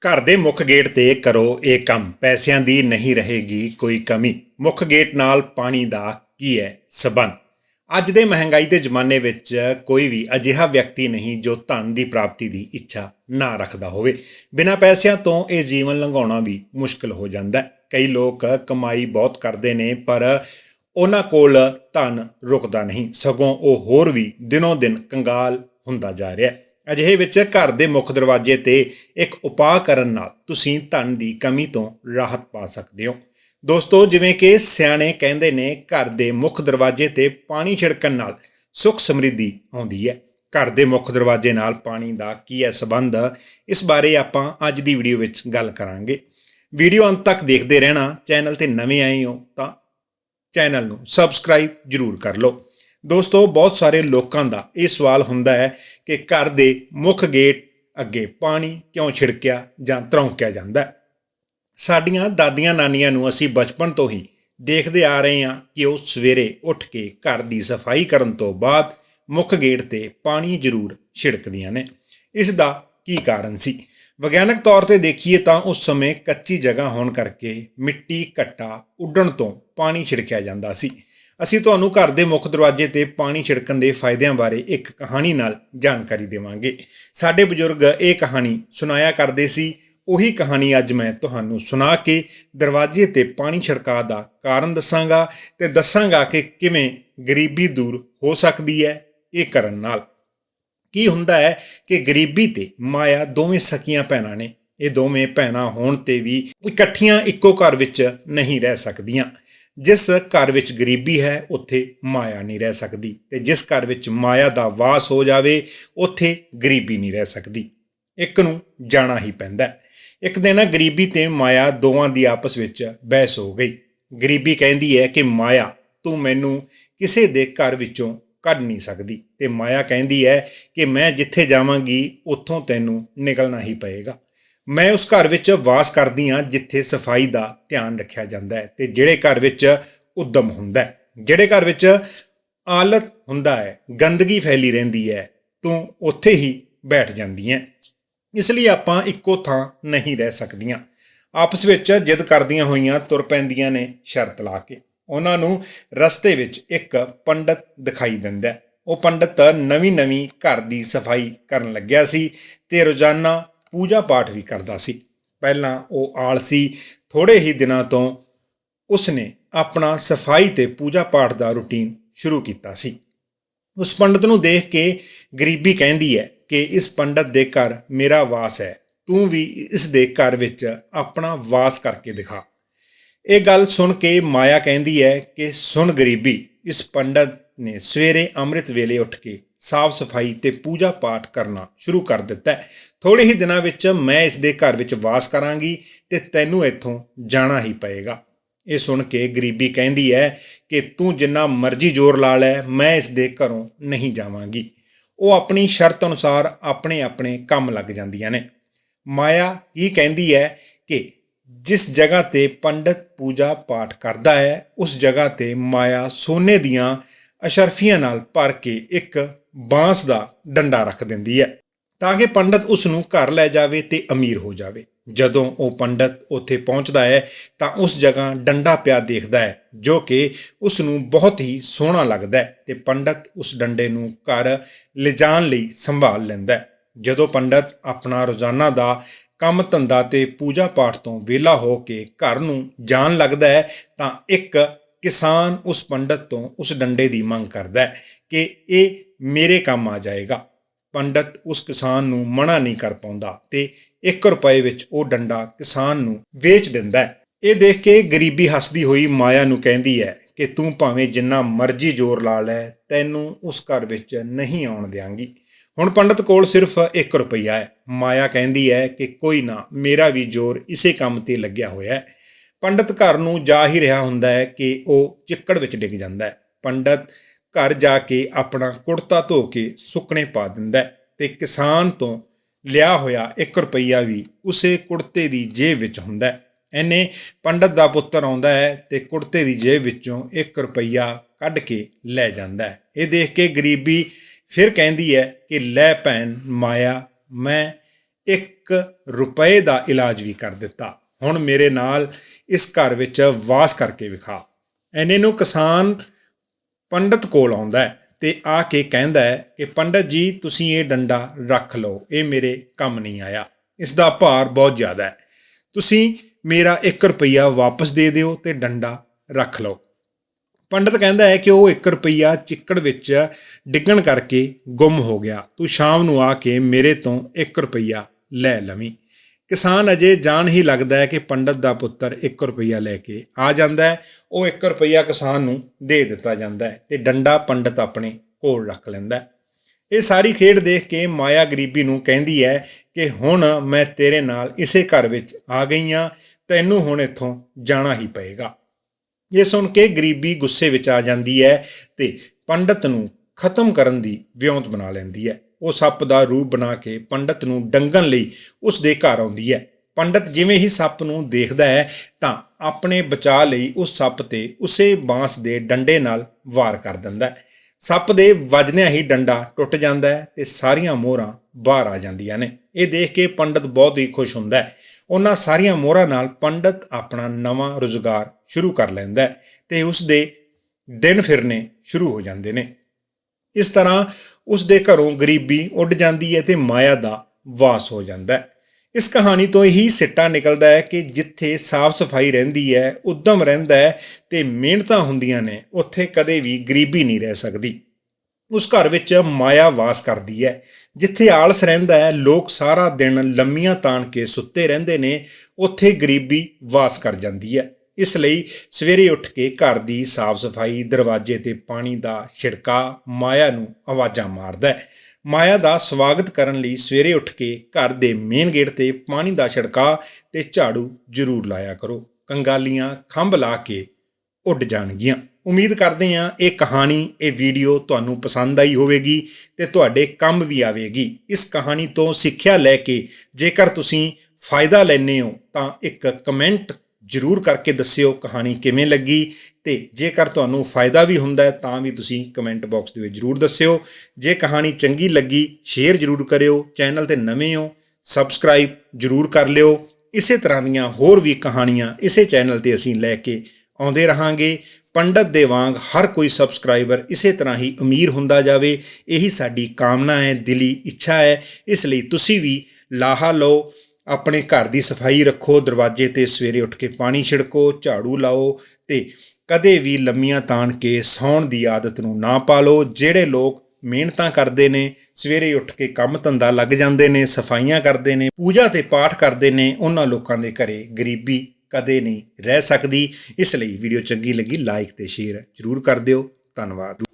ਘਰ ਦੇ ਮੁੱਖ ਗੇਟ ਤੇ ਕਰੋ ਇਹ ਕੰਮ। ਪੈਸਿਆਂ ਦੀ ਨਹੀਂ ਰਹੇਗੀ ਕੋਈ ਕਮੀ। ਮੁੱਖ ਗੇਟ ਨਾਲ ਪਾਣੀ ਦਾ ਕੀ ਹੈ ਸਬੰਧ? ਅੱਜ ਦੇ ਮਹਿੰਗਾਈ ਦੇ ਜ਼ਮਾਨੇ ਵਿੱਚ ਕੋਈ ਵੀ ਅਜਿਹਾ ਵਿਅਕਤੀ ਨਹੀਂ ਜੋ ਧਨ ਦੀ ਪ੍ਰਾਪਤੀ ਦੀ ਇੱਛਾ ਨਾ ਰੱਖਦਾ ਹੋਵੇ। ਬਿਨਾਂ ਪੈਸਿਆਂ ਤੋਂ ਇਹ ਜੀਵਨ ਲੰਘਾਉਣਾ ਵੀ ਮੁਸ਼ਕਲ ਹੋ ਜਾਂਦਾ ਹੈ। ਕਈ ਲੋਕ ਕਮਾਈ ਬਹੁਤ ਕਰਦੇ ਨੇ, ਪਰ ਉਹਨਾਂ ਕੋਲ ਧਨ ਰੁਕਦਾ ਨਹੀਂ। ਸਗੋਂ ਉਹ ਹੋਰ ਵੀ ਦਿਨੋਂ ਦਿਨ ਕੰਗਾਲ ਹੁੰਦਾ ਜਾ ਰਿਹਾ ਹੈ। ਅਜਿਹੇ ਵਿੱਚ ਘਰ ਦੇ ਮੁੱਖ ਦਰਵਾਜ਼ੇ ਤੇ ਇੱਕ ਉਪਾਅ ਕਰਨ ਨਾਲ ਤੁਸੀਂ ਧਨ ਦੀ ਕਮੀ ਤੋਂ ਰਾਹਤ ਪਾ ਸਕਦੇ ਹੋ। ਦੋਸਤੋ, ਜਿਵੇਂ ਕਿ ਸਿਆਣੇ ਕਹਿੰਦੇ ਨੇ, ਘਰ ਦੇ ਮੁੱਖ ਦਰਵਾਜ਼ੇ ਤੇ ਪਾਣੀ ਛਿੜਕਣ ਨਾਲ ਸੁੱਖ ਸਮਰਿੱਧੀ ਆਉਂਦੀ ਹੈ। ਘਰ ਦੇ ਮੁੱਖ ਦਰਵਾਜ਼ੇ ਨਾਲ ਪਾਣੀ ਦਾ ਕੀ ਹੈ ਸਬੰਧ? ਇਸ ਬਾਰੇ ਆਪਾਂ ਅੱਜ ਦੀ ਵੀਡੀਓ ਵਿੱਚ ਗੱਲ ਕਰਾਂਗੇ। ਵੀਡੀਓ ਅੰਤ ਤੱਕ ਦੇਖਦੇ ਰਹਿਣਾ, ਚੈਨਲ ਤੇ ਨਵੇਂ ਆਏ ਹੋ ਤਾਂ ਚੈਨਲ ਨੂੰ ਸਬਸਕ੍ਰਾਈਬ ਜਰੂਰ ਕਰ ਲਓ। ਦੋਸਤੋ, ਬਹੁਤ ਸਾਰੇ ਲੋਕਾਂ ਦਾ ਇਹ ਸਵਾਲ ਹੁੰਦਾ ਹੈ ਕਿ ਘਰ ਦੇ ਮੁੱਖ ਗੇਟ ਅੱਗੇ ਪਾਣੀ ਕਿਉਂ ਛਿੜਕਿਆ ਜਾਂ ਤਰੌਂਕਿਆ ਜਾਂਦਾ ਹੈ? ਸਾਡੀਆਂ ਦਾਦੀਆਂ ਨਾਨੀਆਂ ਨੂੰ ਅਸੀਂ ਬਚਪਨ ਤੋਂ ਹੀ ਦੇਖਦੇ ਆ ਰਹੇ ਹਾਂ ਕਿ ਉਹ ਸਵੇਰੇ ਉੱਠ ਕੇ ਘਰ ਦੀ ਸਫ਼ਾਈ ਕਰਨ ਤੋਂ ਬਾਅਦ ਮੁੱਖ ਗੇਟ ਤੇ ਪਾਣੀ ਜ਼ਰੂਰ ਛਿੜਕਦੀਆਂ ਨੇ। ਇਸ ਦਾ ਕੀ ਕਾਰਨ ਸੀ? ਵਿਗਿਆਨਕ ਤੌਰ ਤੇ ਦੇਖੀਏ ਤਾਂ ਉਸ ਸਮੇਂ ਕੱਚੀ ਜਗ੍ਹਾ ਹੋਣ ਕਰਕੇ ਮਿੱਟੀ, ਘੱਟਾ ਉੱਡਣ ਤੋਂ ਪਾਣੀ ਛਿੜਕਿਆ ਜਾਂਦਾ ਸੀ। ਅਸੀਂ ਤੁਹਾਨੂੰ ਘਰ ਦੇ ਮੁੱਖ ਦਰਵਾਜ਼ੇ ਤੇ ਪਾਣੀ ਛਿੜਕਣ ਦੇ ਫਾਇਦਿਆਂ ਬਾਰੇ ਇੱਕ ਕਹਾਣੀ ਨਾਲ ਜਾਣਕਾਰੀ ਦੇਵਾਂਗੇ। ਸਾਡੇ ਬਜ਼ੁਰਗ ਇਹ ਕਹਾਣੀ ਸੁਣਾਇਆ ਕਰਦੇ ਸੀ। ਉਹੀ ਕਹਾਣੀ ਅੱਜ ਮੈਂ ਤੁਹਾਨੂੰ ਸੁਣਾ ਕੇ ਦਰਵਾਜ਼ੇ ਤੇ ਪਾਣੀ ਛਿੜਕਾ ਦਾ ਕਾਰਨ ਦੱਸਾਂਗਾ ਤੇ ਦੱਸਾਂਗਾ ਕਿ ਕਿਵੇਂ ਗਰੀਬੀ ਦੂਰ ਹੋ ਸਕਦੀ ਹੈ ਇਹ ਕਰਨ ਨਾਲ। ਕੀ ਹੁੰਦਾ ਹੈ ਕਿ ਗਰੀਬੀ ਤੇ ਮਾਇਆ ਦੋਵੇਂ ਸਕੀਆਂ ਭੈਣਾਂ ਨੇ। ਇਹ ਦੋਵੇਂ ਭੈਣਾਂ ਹੋਣ ਤੇ ਵੀ ਇਕੱਠੀਆਂ ਇੱਕੋ ਘਰ ਵਿੱਚ ਨਹੀਂ ਰਹਿ ਸਕਦੀਆਂ। ਜਿਸ ਘਰ ਵਿੱਚ ਗਰੀਬੀ ਹੈ, ਉੱਥੇ ਮਾਇਆ ਨਹੀਂ ਰਹਿ ਸਕਦੀ ਤੇ ਜਿਸ ਘਰ ਵਿੱਚ ਮਾਇਆ ਦਾ ਵਾਸ ਹੋ ਜਾਵੇ, ਉੱਥੇ ਗਰੀਬੀ ਨਹੀਂ ਰਹਿ ਸਕਦੀ। ਇੱਕ ਨੂੰ ਜਾਣਾ ਹੀ ਪੈਂਦਾ ਇੱਕ ਦਿਨ ਗਰੀਬੀ ਤੇ ਮਾਇਆ ਦੋਵਾਂ ਦੀ ਆਪਸ ਵਿੱਚ ਬਹਿਸ ਹੋ ਗਈ। ਗਰੀਬੀ ਕਹਿੰਦੀ ਹੈ ਕਿ, ਮਾਇਆ, ਤੂੰ ਮੈਨੂੰ ਕਿਸੇ ਦੇ ਘਰ ਵਿੱਚੋਂ ਕੱਢ ਨਹੀਂ ਸਕਦੀ। ਤੇ ਮਾਇਆ ਕਹਿੰਦੀ ਹੈ ਕਿ, ਮੈਂ ਜਿੱਥੇ ਜਾਵਾਂਗੀ, ਉੱਥੋਂ ਤੈਨੂੰ ਨਿਕਲਣਾ ਹੀ ਪਏਗਾ। ਮੈਂ ਉਸ ਘਰ ਵਿੱਚ ਵਾਸ ਕਰਦੀ ਹਾਂ ਜਿੱਥੇ ਸਫ਼ਾਈ ਦਾ ਧਿਆਨ ਰੱਖਿਆ ਜਾਂਦਾ ਹੈ ਤੇ ਜਿਹੜੇ ਘਰ ਵਿੱਚ ਉਦਮ ਹੁੰਦਾ ਹੈ, ਜਿਹੜੇ ਘਰ ਵਿੱਚ ਆਲਤ ਹੁੰਦਾ ਹੈ, ਗੰਦਗੀ ਫੈਲੀ ਰਹਿੰਦੀ ਹੈ, ਤੂੰ ਉੱਥੇ ਹੀ ਬੈਠ ਜਾਂਦੀ ਹੈ। ਇਸ ਲਈ ਆਪਾਂ ਇੱਕੋ ਥਾਂ ਨਹੀਂ ਰਹਿ ਸਕਦੀਆਂ। ਆਪਸ ਵਿੱਚ ਜਿੱਦ ਕਰਦੀਆਂ ਹੋਈਆਂ ਤੁਰ ਪੈਂਦੀਆਂ ਨੇ ਸ਼ਰਤ ਲਾ ਕੇ। ਉਹਨਾਂ ਨੂੰ ਰਸਤੇ ਵਿੱਚ ਇੱਕ ਪੰਡਤ ਦਿਖਾਈ ਦਿੰਦਾ ਉਹ ਪੰਡਤ ਨਵੀਂ-ਨਵੀਂ ਘਰ ਦੀ ਸਫ਼ਾਈ ਕਰਨ ਲੱਗਿਆ ਸੀ ਤੇ ਰੋਜ਼ਾਨਾ ਪੂਜਾ ਪਾਠ ਵੀ ਕਰਦਾ ਸੀ। ਪਹਿਲਾਂ ਉਹ ਆਲਸੀ ਥੋੜੇ ਹੀ ਦਿਨਾਂ ਤੋਂ ਉਸਨੇ ਆਪਣਾ ਸਫ਼ਾਈ ਤੇ ਪੂਜਾ ਪਾਠ ਦਾ ਰੁਟੀਨ ਸ਼ੁਰੂ ਕੀਤਾ ਸੀ। ਉਸ ਪੰਡਤ ਨੂੰ ਦੇਖ ਕੇ ਗਰੀਬੀ ਕਹਿੰਦੀ ਹੈ ਕਿ ਇਸ ਪੰਡਤ ਦੇ ਘਰ ਮੇਰਾ ਵਾਸ ਹੈ। ਤੂੰ ਵੀ ਇਸ ਦੇ ਘਰ ਵਿੱਚ ਆਪਣਾ ਵਾਸ ਕਰਕੇ ਦਿਖਾ। ਇਹ ਗੱਲ ਸੁਣ ਕੇ ਮਾਇਆ ਕਹਿੰਦੀ ਹੈ ਕਿ ਸੁਣ ਗਰੀਬੀ। ਇਸ ਪੰਡਤ ਨੇ ਸਵੇਰੇ ਅੰਮ੍ਰਿਤ ਵੇਲੇ ਉੱਠ ਕੇ ਸਾਫ਼ ਸਫ਼ਾਈ ਤੇ ਪੂਜਾ ਪਾਠ ਕਰਨਾ ਸ਼ੁਰੂ ਕਰ ਦਿੱਤਾ ਹੈ। ਥੋੜੇ ਹੀ ਦਿਨਾਂ ਵਿੱਚ ਮੈਂ ਇਸ ਦੇ ਘਰ ਵਿੱਚ ਵਾਸ ਕਰਾਂਗੀ ਤੇ ਤੈਨੂੰ ਇੱਥੋਂ ਜਾਣਾ ਹੀ ਪਏਗਾ। ਇਹ ਸੁਣ ਕੇ ਗਰੀਬੀ ਕਹਿੰਦੀ ਹੈ ਕਿ ਤੂੰ ਜਿੰਨਾ ਮਰਜ਼ੀ ਜ਼ੋਰ ਲਾ ਲੈ, ਮੈਂ ਇਸ ਦੇ ਘਰੋਂ ਨਹੀਂ ਜਾਵਾਂਗੀ। ਉਹ ਆਪਣੀ ਸ਼ਰਤ ਅਨੁਸਾਰ ਆਪਣੇ ਆਪਣੇ ਕੰਮ ਲੱਗ ਜਾਂਦੀਆਂ ਨੇ। ਮਾਇਆ ਕੀ ਕਹਿੰਦੀ ਹੈ ਕਿ ਜਿਸ ਜਗ੍ਹਾ ਤੇ ਪੰਡਤ ਪੂਜਾ ਪਾਠ ਕਰਦਾ ਹੈ, ਉਸ ਜਗ੍ਹਾ ਤੇ ਮਾਇਆ ਸੋਨੇ ਦੀਆਂ ਅਸ਼ਰਫੀਆਂ ਨਾਲ ਭਰ ਕੇ ਇੱਕ ਬਾਂਸ ਦਾ ਡੰਡਾ ਰੱਖ ਦਿੰਦੀ ਹੈ ਤਾਂ ਕਿ ਪੰਡਤ ਉਸ ਨੂੰ ਘਰ ਲੈ ਜਾਵੇ ਤੇ ਅਮੀਰ ਹੋ ਜਾਵੇ। ਜਦੋਂ ਉਹ ਪੰਡਤ ਉੱਥੇ ਪਹੁੰਚਦਾ ਹੈ ਤਾਂ ਉਸ ਜਗ੍ਹਾ ਡੰਡਾ ਪਿਆ ਦੇਖਦਾ ਹੈ, ਜੋ ਕਿ ਉਸ ਨੂੰ ਬਹੁਤ ਹੀ ਸੋਹਣਾ ਲੱਗਦਾ ਹੈ ਤੇ ਪੰਡਤ ਉਸ ਡੰਡੇ ਨੂੰ ਘਰ ਲਿਜਾਣ ਲਈ ਸੰਭਾਲ ਲੈਂਦਾ ਹੈ। ਜਦੋਂ ਪੰਡਤ ਆਪਣਾ ਰੋਜ਼ਾਨਾ ਦਾ ਕੰਮ ਧੰਦਾ ਤੇ ਪੂਜਾ ਪਾਠ ਤੋਂ ਵਿਹਲਾ ਹੋ ਕੇ ਘਰ ਨੂੰ ਜਾਣ ਲੱਗਦਾ ਹੈ ਤਾਂ ਇੱਕ ਕਿਸਾਨ ਉਸ ਪੰਡਤ ਤੋਂ ਉਸ ਡੰਡੇ ਦੀ ਮੰਗ ਕਰਦਾ ਹੈ ਕਿ ਇਹ ਮੇਰੇ ਕੰਮ ਆ ਜਾਏਗਾ। ਪੰਡਤ ਉਸ ਕਿਸਾਨ ਨੂੰ ਮਨਾ ਨਹੀਂ ਕਰ ਪਾਉਂਦਾ ਤੇ 1 ਰੁਪਏ ਵਿੱਚ ਉਹ ਡੰਡਾ ਕਿਸਾਨ ਨੂੰ ਵੇਚ ਦਿੰਦਾ ਹੈ। ਇਹ ਦੇਖ ਕੇ ਗਰੀਬੀ ਹੱਸਦੀ ਹੋਈ ਮਾਇਆ ਨੂੰ ਕਹਿੰਦੀ ਹੈ ਕਿ ਤੂੰ ਭਾਵੇਂ ਜਿੰਨਾ ਮਰਜ਼ੀ ਜ਼ੋਰ ਲਾ ਲੈ, ਤੈਨੂੰ ਉਸ ਘਰ ਵਿੱਚ ਨਹੀਂ ਆਉਣ ਦਿਆਂਗੀ। ਹੁਣ ਪੰਡਤ ਕੋਲ ਸਿਰਫ 1 ਰੁਪਈਆ ਹੈ। ਮਾਇਆ ਕਹਿੰਦੀ ਹੈ ਕਿ ਕੋਈ ਨਾ, ਮੇਰਾ ਵੀ ਜ਼ੋਰ ਇਸੇ ਕੰਮ ਤੇ ਲੱਗਿਆ ਹੋਇਆ ਹੈ। ਪੰਡਤ ਘਰ ਨੂੰ ਜਾ ਹੀ ਰਿਹਾ ਹੁੰਦਾ ਹੈ ਕਿ ਉਹ ਚਿੱਕੜ ਵਿੱਚ ਡਿੱਗ ਜਾਂਦਾ ਹੈ। ਪੰਡਤ ਘਰ ਜਾ ਕੇ ਆਪਣਾ ਕੁੜਤਾ ਧੋ ਕੇ ਸੁੱਕਣੇ ਪਾ ਦਿੰਦਾ ਹੈ ਤੇ ਕਿਸਾਨ ਤੋਂ ਲਿਆ ਹੋਇਆ 1 ਰੁਪਈਆ ਵੀ ਉਸੇ ਕੁੜਤੇ ਦੀ ਜੇਬ ਵਿੱਚ ਹੁੰਦਾ ਹੈ। ਐਨੇ ਪੰਡਤ ਦਾ ਪੁੱਤਰ ਆਉਂਦਾ ਹੈ ਤੇ ਕੁੜਤੇ ਦੀ ਜੇਬ ਵਿੱਚੋਂ 1 ਰੁਪਈਆ ਕੱਢ ਕੇ ਲੈ ਜਾਂਦਾ ਹੈ। ਇਹ ਦੇਖ ਕੇ ਗਰੀਬੀ ਫਿਰ ਕਹਿੰਦੀ ਹੈ ਕਿ ਲੈ ਭੈਣ ਮਾਇਆ, ਮੈਂ 1 ਰੁਪਏ ਦਾ ਇਲਾਜ ਵੀ ਕਰ ਦਿੱਤਾ। ਹੁਣ ਮੇਰੇ ਨਾਲ ਇਸ ਘਰ ਵਿੱਚ ਵਾਸ ਕਰਕੇ ਵਿਖਾ। ਐਨੇ ਨੂੰ ਕਿਸਾਨ ਪੰਡਤ ਕੋਲ ਆਉਂਦਾ ਹੈ ਤੇ ਆ ਕੇ ਕਹਿੰਦਾ ਹੈ ਕਿ, ਪੰਡਤ ਜੀ, ਤੁਸੀਂ ਇਹ ਡੰਡਾ ਰੱਖ ਲਓ, ਇਹ ਮੇਰੇ ਕੰਮ ਨਹੀਂ ਆਇਆ। ਇਸ ਦਾ ਭਾਰ ਬਹੁਤ ਜ਼ਿਆਦਾ ਹੈ। ਤੁਸੀਂ ਮੇਰਾ 1 ਰੁਪਈਆ ਵਾਪਸ ਦੇ ਦਿਓ ਤੇ ਡੰਡਾ ਰੱਖ ਲਓ। ਪੰਡਤ ਕਹਿੰਦਾ ਹੈ ਕਿ ਉਹ 1 ਰੁਪਈਆ ਚਿੱਕੜ ਵਿੱਚ ਡਿੱਗਣ ਕਰਕੇ ਗੁੰਮ ਹੋ ਗਿਆ। ਤੂੰ ਸ਼ਾਮ ਨੂੰ ਆ ਕੇ ਮੇਰੇ ਤੋਂ 1 ਰੁਪਈਆ ਲੈ ਲਵੀਂ। ਕਿਸਾਨ ਅਜੇ ਜਾਣ ਹੀ ਲੱਗਦਾ ਹੈ ਕਿ ਪੰਡਤ ਦਾ ਪੁੱਤਰ 1 ਰੁਪਈਆ ਲੈ ਕੇ ਆ ਜਾਂਦਾ ਹੈ। ਉਹ 1 ਰੁਪਈਆ ਕਿਸਾਨ ਨੂੰ ਦੇ ਦਿੱਤਾ ਜਾਂਦਾ ਹੈ ਤੇ ਡੰਡਾ ਪੰਡਤ ਆਪਣੇ ਕੋਲ ਰੱਖ ਲੈਂਦਾ ਹੈ। ਇਹ ਸਾਰੀ ਖੇਡ ਦੇਖ ਕੇ ਮਾਇਆ ਗਰੀਬੀ ਨੂੰ ਕਹਿੰਦੀ ਹੈ ਕਿ ਹੁਣ ਮੈਂ ਤੇਰੇ ਨਾਲ ਇਸੇ ਘਰ ਵਿੱਚ ਆ ਗਈ ਹਾਂ, ਤੈਨੂੰ ਹੁਣ ਇੱਥੋਂ ਜਾਣਾ ਹੀ ਪਏਗਾ। ਇਹ ਸੁਣ ਕੇ ਗਰੀਬੀ ਗੁੱਸੇ ਵਿੱਚ ਆ ਜਾਂਦੀ ਹੈ ਤੇ ਪੰਡਤ ਨੂੰ ਖਤਮ ਕਰਨ ਦੀ ਵਿਉਂਤ ਬਣਾ ਲੈਂਦੀ ਹੈ। ਉਹ ਸੱਪ ਦਾ ਰੂਪ ਬਣਾ ਕੇ ਪੰਡਤ ਨੂੰ ਡੰਗਣ ਲਈ ਉਸ ਦੇ ਘਰ ਆਉਂਦੀ ਹੈ। ਪੰਡਤ ਜਿਵੇਂ ਹੀ ਸੱਪ ਨੂੰ ਦੇਖਦਾ ਹੈ, ਤਾਂ ਆਪਣੇ ਬਚਾਅ ਲਈ ਉਸ ਸੱਪ ਤੇ ਉਸੇ ਬਾਂਸ ਦੇ ਡੰਡੇ ਨਾਲ ਵਾਰ ਕਰ ਦਿੰਦਾ ਹੈ। ਸੱਪ ਦੇ ਵੱਜਦਿਆਂ ਹੀ ਡੰਡਾ ਟੁੱਟ ਜਾਂਦਾ ਹੈ ਤੇ ਸਾਰੀਆਂ ਮੋਹਰਾਂ ਬਾਹਰ ਆ ਜਾਂਦੀਆਂ ਨੇ। ਇਹ ਦੇਖ ਕੇ ਪੰਡਤ ਬਹੁਤ ਹੀ ਖੁਸ਼ ਹੁੰਦਾ ਹੈ। ਉਹਨਾਂ ਸਾਰੀਆਂ ਮੋਹਰਾਂ ਨਾਲ ਪੰਡਤ ਆਪਣਾ ਨਵਾਂ ਰੁਜ਼ਗਾਰ ਸ਼ੁਰੂ ਕਰ ਲੈਂਦਾ ਹੈ ਤੇ ਉਸ ਦੇ ਦਿਨ ਫਿਰਨੇ ਸ਼ੁਰੂ ਹੋ ਜਾਂਦੇ ਨੇ। ਇਸ ਤਰ੍ਹਾਂ ਉਸ ਦੇ ਘਰੋਂ ਗਰੀਬੀ ਉੱਡ ਜਾਂਦੀ ਹੈ ਤੇ ਮਾਇਆ ਦਾ ਵਾਸ ਹੋ ਜਾਂਦਾ ਹੈ। ਇਸ ਕਹਾਣੀ ਤੋਂ ਇਹੀ ਸਿੱਟਾ ਨਿਕਲਦਾ ਹੈ ਕਿ ਜਿੱਥੇ ਸਾਫ਼ ਸਫ਼ਾਈ ਰਹਿੰਦੀ ਹੈ, ਉਦਮ ਰਹਿੰਦਾ ਹੈ ਤੇ ਮਿਹਨਤਾਂ ਹੁੰਦੀਆਂ ਨੇ, ਉੱਥੇ ਕਦੇ ਵੀ ਗਰੀਬੀ ਨਹੀਂ ਰਹਿ ਸਕਦੀ। ਉਸ ਘਰ ਵਿੱਚ ਮਾਇਆ ਵਾਸ ਕਰਦੀ ਹੈ। ਜਿੱਥੇ ਆਲਸ ਰਹਿੰਦਾ ਹੈ, ਲੋਕ ਸਾਰਾ ਦਿਨ ਲੰਮੀਆਂ ਤਾਣ ਕੇ ਸੁੱਤੇ ਰਹਿੰਦੇ ਨੇ, ਉੱਥੇ ਗਰੀਬੀ ਵਾਸ ਕਰ ਜਾਂਦੀ ਹੈ। ਇਸ ਲਈ ਸਵੇਰੇ ਉੱਠ ਕੇ ਘਰ ਦੀ ਸਾਫ਼ ਸਫ਼ਾਈ ਦਰਵਾਜ਼ੇ ਤੇ ਪਾਣੀ ਦਾ ਛਿੜਕਾ ਮਾਇਆ ਨੂੰ ਆਵਾਜ਼ਾਂ ਮਾਰਦਾ ਹੈ। ਮਾਇਆ ਦਾ ਸਵਾਗਤ ਕਰਨ ਲਈ ਸਵੇਰੇ ਉੱਠ ਕੇ ਘਰ ਦੇ ਮੇਨ ਗੇਟ ਤੇ ਪਾਣੀ ਦਾ ਛਿੜਕਾ ਤੇ ਝਾੜੂ ਜ਼ਰੂਰ ਲਾਇਆ ਕਰੋ। ਕੰਗਾਲੀਆਂ ਖੰਭ ਲਾ ਕੇ ਉੱਡ ਜਾਣਗੀਆਂ। ਉਮੀਦ ਕਰਦੇ ਹਾਂ ਇਹ ਕਹਾਣੀ, ਇਹ ਵੀਡੀਓ ਤੁਹਾਨੂੰ ਪਸੰਦ ਆਈ ਹੋਵੇਗੀ ਤੇ ਤੁਹਾਡੇ ਕੰਮ ਵੀ ਆਵੇਗੀ। ਇਸ ਕਹਾਣੀ ਤੋਂ ਸਿੱਖਿਆ ਲੈ ਕੇ ਜੇਕਰ ਤੁਸੀਂ ਫਾਇਦਾ ਲੈਣੇ ਹੋ ਤਾਂ ਇੱਕ ਕਮੈਂਟ ਜ਼ਰੂਰ ਕਰਕੇ ਦੱਸਿਓ ਕਹਾਣੀ ਕਿਵੇਂ ਲੱਗੀ ਤੇ ਜੇਕਰ ਤੁਹਾਨੂੰ ਫਾਇਦਾ ਵੀ ਹੁੰਦਾ ਹੈ ਤਾਂ ਵੀ ਤੁਸੀਂ ਕਮੈਂਟ ਬਾਕਸ ਦੇ ਵਿੱਚ ਜ਼ਰੂਰ ਦੱਸਿਓ। ਜੇ ਕਹਾਣੀ ਚੰਗੀ ਲੱਗੀ, ਸ਼ੇਅਰ ਜ਼ਰੂਰ ਕਰਿਓ, ਚੈਨਲ ਤੇ ਨਵੇਂ ਹੋ, ਸਬਸਕ੍ਰਾਈਬ ਜ਼ਰੂਰ ਕਰ ਲਿਓ। ਇਸੇ ਤਰ੍ਹਾਂ ਦੀਆਂ ਹੋਰ ਵੀ ਕਹਾਣੀਆਂ ਇਸੇ ਚੈਨਲ ਤੇ ਅਸੀਂ ਲੈ ਕੇ ਆਉਂਦੇ ਰਹਾਂਗੇ। ਪੰਡਤ ਦੇ ਵਾਂਗ ਹਰ ਕੋਈ ਸਬਸਕ੍ਰਾਈਬਰ ਇਸੇ ਤਰ੍ਹਾਂ ਹੀ ਅਮੀਰ ਹੁੰਦਾ ਜਾਵੇ। ਇਹੀ ਸਾਡੀ ਕਾਮਨਾ ਹੈ, ਦਿਲੀ ਇੱਛਾ ਹੈ। ਇਸ ਲਈ ਤੁਸੀਂ ਵੀ ਲਾਹਾ ਲਓ। ਆਪਣੇ ਘਰ ਦੀ ਸਫ਼ਾਈ ਰੱਖੋ, ਦਰਵਾਜ਼ੇ ਤੇ ਸਵੇਰੇ ਉੱਠ ਕੇ ਪਾਣੀ ਛਿੜਕੋ, ਝਾੜੂ ਲਾਓ ਤੇ ਕਦੇ ਵੀ ਲੰਮੀਆਂ ਤਾਣ ਕੇ ਸੌਣ ਦੀ ਆਦਤ ਨੂੰ ਨਾ ਪਾਲੋ। ਜਿਹੜੇ ਲੋਕ ਮਿਹਨਤਾਂ ਕਰਦੇ ਨੇ, ਸਵੇਰੇ ਉੱਠ ਕੇ ਕੰਮ ਧੰਦਾ ਲੱਗ ਜਾਂਦੇ ਨੇ, ਸਫਾਈਆਂ ਕਰਦੇ ਨੇ, ਪੂਜਾ ਤੇ ਪਾਠ ਕਰਦੇ ਨੇ, ਉਹਨਾਂ ਲੋਕਾਂ ਦੇ ਘਰੇ ਗਰੀਬੀ ਕਦੇ ਨਹੀਂ ਰਹਿ ਸਕਦੀ। ਇਸ ਲਈ ਵੀਡੀਓ ਚੰਗੀ ਲੱਗੀ, ਲਾਈਕ ਤੇ ਸ਼ੇਅਰ ਜ਼ਰੂਰ ਕਰ ਦਿਓ। ਧੰਨਵਾਦ।